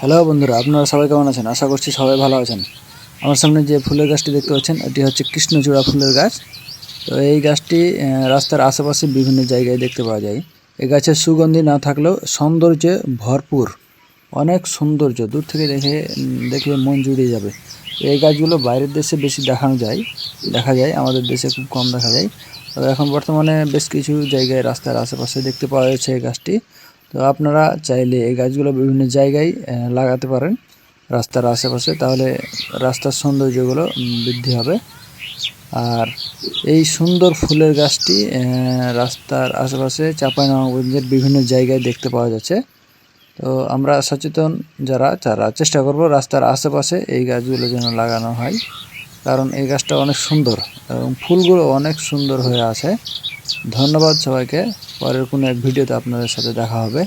Hello বন্ধুরা, আপনারা সবাই কেমন আছেন? আশা করছি সবাই ভালো আছেন। আমার সামনে যে ফুলের গাছটি দেখতে পাচ্ছেন, এটি হচ্ছে কৃষ্ণচূড়া ফুলের গাছ। তো এই গাছটি রাস্তার আশেপাশে বিভিন্ন জায়গায় দেখতে পাওয়া যায়। এই গাছের সুগন্ধি না থাকলেও সৌন্দর্যে ভরপুর। অনেক সৌন্দর্য, দূর থেকে দেখে দেখলে মন জুড়িয়ে যাবে। এই গাছগুলো বাইরের দেশে বেশি দেখানো যায়, দেখা যায়, আমাদের দেশে খুব কম দেখা যায়। তবে এখন বর্তমানে বেশ কিছু জায়গায় রাস্তার আশেপাশে দেখতে পাওয়া যাচ্ছে এই গাছটি। তো আপনারা চাইলে এই গাছগুলো বিভিন্ন জায়গায় লাগাতে পারেন। রাস্তার আশেপাশে, তাহলে রাস্তার সৌন্দর্যগুলো বৃদ্ধি হবে। আর এই সুন্দর ফুলের গাছটি রাস্তার আশেপাশে চাঁপাইনবাবগঞ্জের বিভিন্ন জায়গায় দেখতে পাওয়া যাচ্ছে। তো আমরা সচেতন যারা, তারা চেষ্টা করব রাস্তার আশেপাশে এই গাছগুলো যেন লাগানো হয়। কারণ এই গাছটা অনেক সুন্দর এবং ফুলগুলো অনেক সুন্দর হয়ে আছে। ধন্যবাদ সবাইকে। পরের কোনো এক ভিডিওতে আপনাদের সাথে দেখা হবে।